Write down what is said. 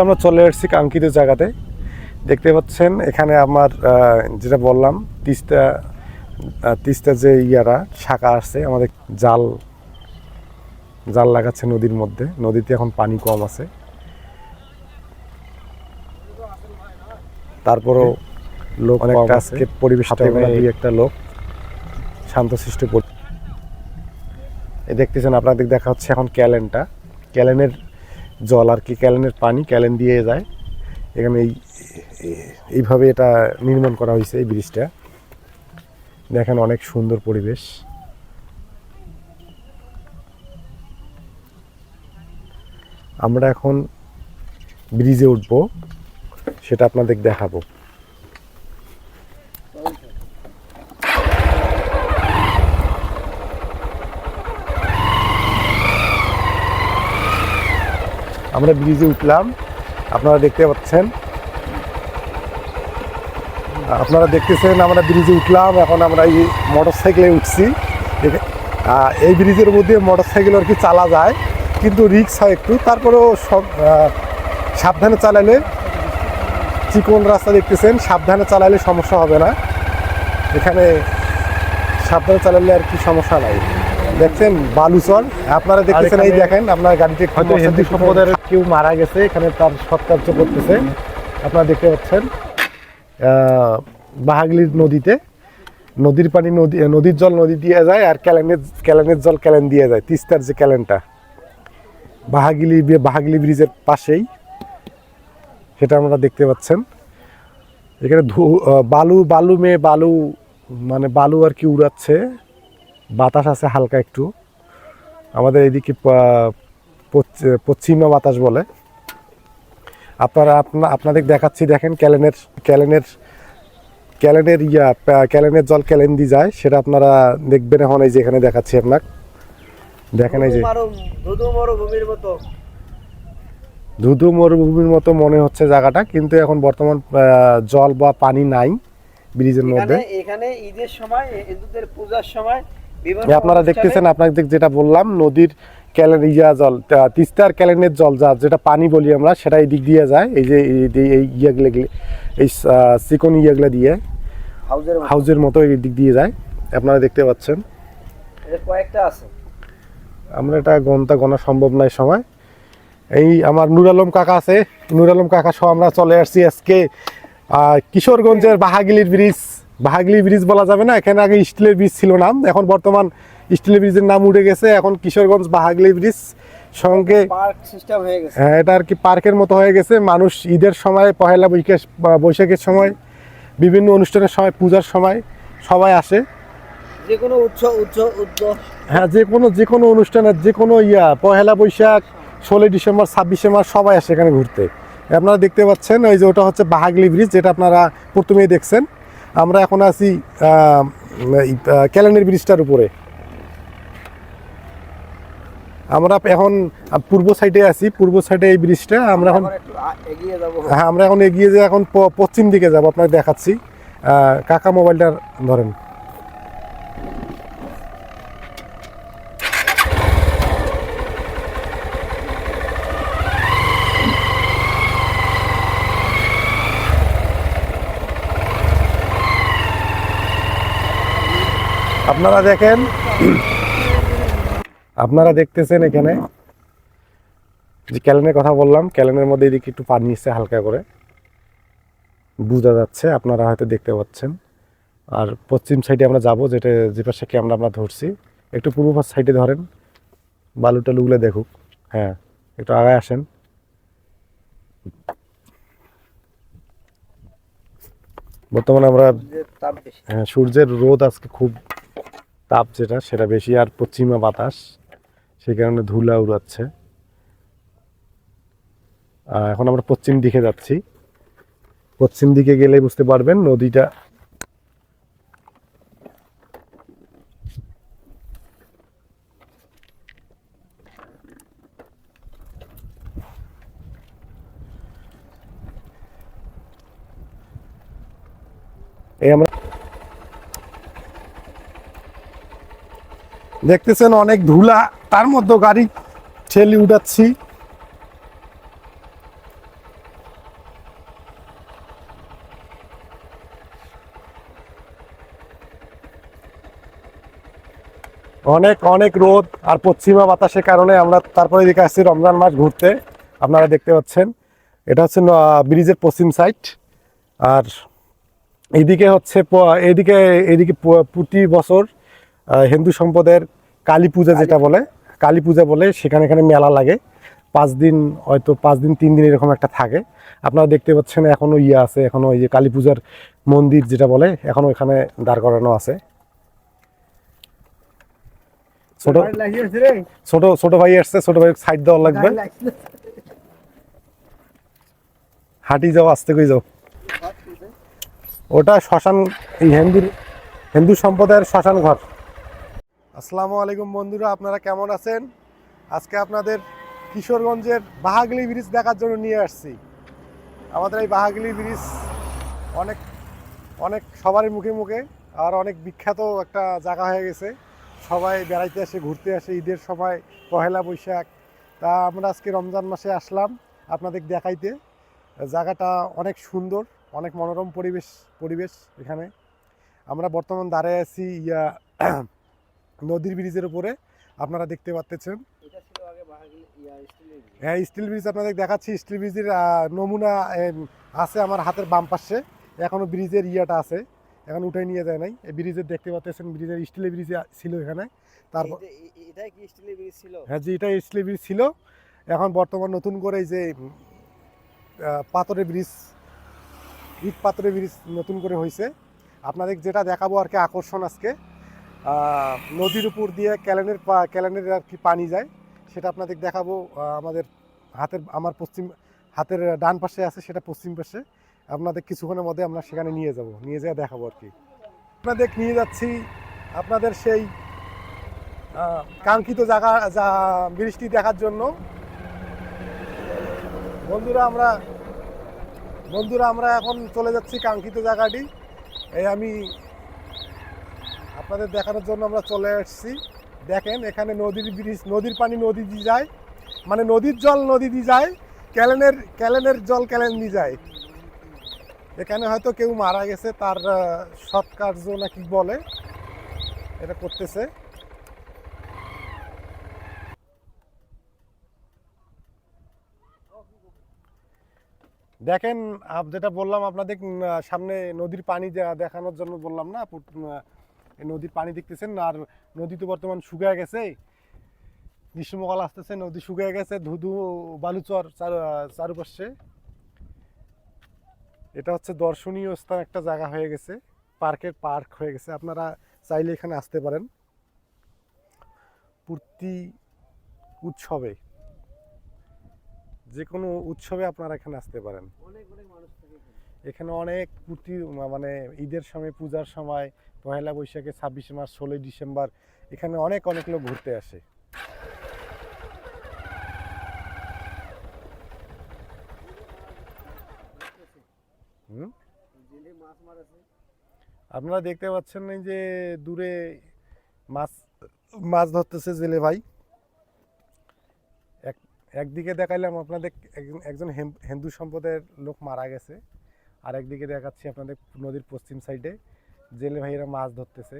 আমরা চলে এসেছি কাঙ্ক্ষিত জায়গাতে। দেখতে পাচ্ছেন এখানে আমার যেটা বললাম তিস্তা তিস্তা যে ইয়ারা শাখা আসছে আমাদের জাল জাল লাগাচ্ছে নদীর মধ্যে। নদীতে এখন পানি কম আছে। তারপরও লোক অনেকটা আজকে পরিবেশটা দুই একটা লোক শান্তশিষ্ট এই দেখতেছেন আপনাদের দেখা হচ্ছে এখন ক্যালেনটা। ক্যালেনের জল আর কি ক্যালেনের পানি ক্যালেন দিয়ে যায়। এখানে এই এই- এইভাবে এটা নির্মাণ করা হয়েছে এই ব্রিজটা। দেখেন অনেক সুন্দর পরিবেশ। আমরা এখন ব্রিজে উঠবো, সেটা আপনাদের দেখাবো। আমরা ব্রিজে উঠলাম। আপনারা দেখতে পাচ্ছেন। আপনারা দেখতেছেন আমরা ব্রিজে উঠলাম, এখন আমরা এই মোটর সাইকেলে উঠছি এই ব্রিজের মধ্যে মোটর সাইকেল আর কি চালা যায়, কিন্তু রিক্স হয় একটু। তারপরেও সব সাবধানে চালালে চিকন রাস্তা দেখতেছেন, সাবধানে চালালে সমস্যা হবে না। এখানে সাবধানে চালালে আর কি সমস্যা নাই। দেখছেন বালুচর আপনারা দেখতেছেন এই দেখেন আপনার গাড়িতে হয়তো হিন্দু সম্প্রদায়ের কেউ মারা গেছে এখানে তার সৎকার্য করতেছে। আপনারা দেখতে পাচ্ছেন বাহাগলির নদীতে নদীর পানি নদী নদীর জল নদী দিয়ে যায় আর ক্যালেনের ক্যালেনের জল ক্যালেন দিয়ে যায় তিস্তার যে ক্যালেনটা। বাহাগিলি বাহাগলি ব্রিজের পাশেই সেটা আমরা দেখতে পাচ্ছেন। এখানে ধু- বালু বালু মেয়ে বালু মানে বালু আর কি উড়াচ্ছে। বাতাস আছে হালকা একটু। আমাদের পশ্চ- পশ্চিমা বাতাস বলে। আপনারা আপনা আপনাদের দেখাচ্ছি দেখেন ক্যালেনের ক্যালেনের ক্যালেনের ইয়া ক্যালেনের জল ক্যালেন দিয়ে যায়। সেটা আপনারা দেখবেন এখন এই যে এখানে দেখাচ্ছি আপনার দেখেন এই যে। ধুধু মরুভূমির মতো। মনে হচ্ছে জায়গাটা কিন্তু এখন বর্তমান জল বা পানি নাই ব্রিজের মধ্যে। এখানে ঈদের সময় হিন্দুদের পূজার সময় আপনারা দেখতেছেন আপনাদের যেটা বললাম নদীর ক্যালেন ইয়া জল তিস্তার ক্যালেনের জল যা যেটা পানি বলি আমরা সেটা এই দিক দিয়ে যায়। এই যে এই ইয়েগুলো এই চিকন ইয়েগুলো দিয়ে হাউজের মতো। এই দিক দিয়ে যায়। আপনারা দেখতে পাচ্ছেন। কয়েকটা আছে। আমরা এটা গন্তা গোনা সম্ভব নয় সময়। এই আমার নুর আলম কাকা আছে। নুর আলম কাকা সহ আমরা চলে আসছি আজকে কিশোরগঞ্জের বাহাগিলির ব্রিজ। বাহাগিলি ব্রিজ বলা যাবে না এখানে আগে স্টিলের ব্রিজ ছিল নাম এখন বর্তমান স্টিলের ব্রিজের নাম উঠে গেছে এখন কিশোরগঞ্জ বাহাগলি ব্রিজ সঙ্গে পার্ক সিস্টেম হ্যাঁ, এটা আর কি পার্কের মতো হয়ে গেছে মানুষ ঈদের সময় পহেলা বৈশাখ বৈশাখের সময় বিভিন্ন অনুষ্ঠানের সময় পূজার সময় সবাই আসে। যে কোনো উৎসব উৎসব হ্যাঁ যে কোনো যে কোনো অনুষ্ঠানের যে কোনো ইয়া পহেলা বৈশাখ ষোলোই ডিসেম্বর ছাব্বিশে মার্চ সবাই আসে এখানে ঘুরতে। আপনারা দেখতে পাচ্ছেন ওই যে ওটা হচ্ছে বাহাগলি ব্রিজ যেটা আপনারা প্রথমেই দেখছেন। আমরা এখন আছি ক্যালেন্ডার ক্যালেনের ব্রিজটার উপরে। আমরা এখন পূর্ব সাইডে আছি পূর্ব সাইডে এই ব্রিজটা আমরা এখন হ্যাঁ আমরা এখন এগিয়ে যে এখন পশ্চিম দিকে যাব আপনাকে দেখাচ্ছি। কাকা মোবাইলটা ধরেন। আপনারা দেখেন আপনারা দেখতেছেন এখানে যে ক্যালেনের কথা বললাম ক্যালেনের মধ্যে এদিকে একটু পানি এসছে হালকা করে। বোঝা যাচ্ছে আপনারা হয়তো দেখতে পাচ্ছেন। আর পশ্চিম সাইডে আমরা যাব যেটা যে পাশে ক্যামেরা আমরা ধরছি। একটু পূর্ব পাশ সাইডে ধরেন বালু টালুগুলো দেখুক। হ্যাঁ একটু আগায় আসেন। বর্তমানে আমরা হ্যাঁ সূর্যের রোদ আজকে খুব তাপ যেটা, সেটা বেশি। আর পশ্চিমা বাতাস, সেই কারণে ধুলা উড়াচ্ছে। এখন আমরা পশ্চিম দিকে যাচ্ছি। পশ্চিম দিকে গেলে বুঝতে পারবেন নদীটা। এই আমরা দেখতেছেন অনেক ধুলা, তার মধ্যে গাড়ি ঠেলি উঠাচ্ছি। অনেক অনেক রোদ আর পশ্চিমা বাতাসের কারণে আমরা তারপরে এদিকে আসছি রমজান মাস ঘুরতে। আপনারা দেখতে পাচ্ছেন, এটা হচ্ছে ব্রিজের পশ্চিম সাইড আর এদিকে হচ্ছে এদিকে এদিকে প্রতি বছর হিন্দু সম্প্রদায়ের কালী পূজা যেটা বলে কালী পূজা বলে সেখানে এখানে মেলা লাগে। পাঁচ দিন হয়তো পাঁচ দিন তিন দিন এরকম একটা থাকে। আপনারা দেখতে পাচ্ছেন এখনও ইয়ে আছে এখনও ওই যে কালী পূজার মন্দির যেটা বলে এখনও এখানে দাঁড় করানো আছে। ছোট ছোট ছোট ভাই আসছে ছোট ভাই সাইড দেওয়া লাগবে। হাঁটি যাও আস্তে করে যাও। ওটা শ্মশান এই হিন্দুর হিন্দু সম্প্রদায়ের শ্মশান ঘর আসসালামু আলাইকুম বন্ধুরা, আপনারা কেমন আছেন? আজকে আপনাদের কিশোরগঞ্জের বাহাগলি ব্রিজ দেখার জন্য নিয়ে আসছি। আমাদের এই বাহাগলি ব্রিজ অনেক অনেক সবারই মুখে মুখে আর অনেক বিখ্যাত একটা জায়গা হয়ে গেছে। সবাই বেড়াইতে আসে, ঘুরতে আসে, ঈদের সময় পহেলা বৈশাখ। তা আমরা আজকে রমজান মাসে আসলাম আপনাদের দেখাইতে। জায়গাটা অনেক সুন্দর, অনেক মনোরম পরিবেশ পরিবেশ এখানে। আমরা বর্তমান দাঁড়ায় আছি ইয়া নদীর ব্রিজের উপরে আপনারা দেখতে পাচ্ছেন। হ্যাঁ স্টিল ব্রিজ আপনাদের দেখাচ্ছি। স্টিল ব্রিজের নমুনা আছে আমার হাতের বাম পাশে। এখনও ব্রিজের ইয়াটা আছে। এখন উঠে নিয়ে যায় নাই। এই ব্রিজের দেখতে পাচ্ছেন ব্রিজের স্টিলের ব্রিজ ছিল এখানে। তারপর এটা- কি স্টিলের ব্রিজ ছিল? হ্যাঁ যে এটা স্টিলের ব্রিজ ছিল। এখন বর্তমান নতুন করে এই যে পাথরের ব্রিজ ইট পাথরের ব্রিজ নতুন করে হয়েছে আপনাদের যেটা দেখাবো আর কি আকর্ষণ আজকে নদীর উপর দিয়ে ক্যালেনের ক্যালেনের আর কি পানি যায়, সেটা আপনাদের দেখাবো আমাদের হাতের, আমার পশ্চিম হাতের ডান পাশে আছে, সেটা পশ্চিম পাশে। আপনাদের কিছুক্ষণের মধ্যে আমরা সেখানে নিয়ে যাব, নিয়ে যেয়ে দেখাবো আর কি। আপনাদের নিয়ে যাচ্ছি, আপনাদের সেই কাঙ্ক্ষিত জায়গা, যা বৃষ্টি দেখার জন্য। বন্ধুরা, আমরা বন্ধুরা, আমরা এখন চলে যাচ্ছি কাঙ্ক্ষিত জায়গাটি। এই আমি আপনাদের দেখানোর জন্য আমরা চলে আসছি দেখেন, এখানে নদীর ব্রিজ, নদীর পানি নদী দিয়ে যায়। মানে নদীর জল নদী দিয়ে যায়, ক্যালেনের ক্যালেনের জল ক্যালেন দিয়ে যায়। এখানে হয়তো কেউ মারা গেছে, তার সৎকার্য না কি বলে। এটা করতেছে। দেখেন যেটা বললাম আপনাদের সামনে নদীর পানি দেখানোর জন্য বললাম না নদীর পানি দেখতেছেন আর নদী তো বর্তমান শুকিয়ে গেছে। গ্রীষ্মকাল আসতেছে, নদী শুকিয়ে গেছে, ধুধু, বালুচর চারুপাশে। এটা হচ্ছে দর্শনীয় স্থান, একটা জায়গা হয়ে গেছে, পার্কের পার্ক হয়ে গেছে। আপনারা চাইলে এখানে আসতে পারেন। পূর্তি উৎসবে, যে কোনো উৎসবে আপনারা এখানে আসতে পারেন। অনেক অনেক মানুষ এখানে। অনেক প্রতি মানে ঈদের সময়, পূজার সময়, পহেলা বৈশাখে ছাব্বিশে মার্চ, ষোলোই ডিসেম্বর, এখানে অনেক অনেক লোক ঘুরতে আসে। আপনারা দেখতে পাচ্ছেন এই যে দূরে মাছ মাছ ধরতেছে জেলে ভাই। এক, একদিকে দেখাইলাম আপনাদের একজন হিন্দু সম্প্রদায়ের লোক মারা গেছে। আর একদিকে দেখাচ্ছি আপনাদের নদীর পশ্চিম সাইডে জেলে ভাইয়েরা মাছ ধরতেছে।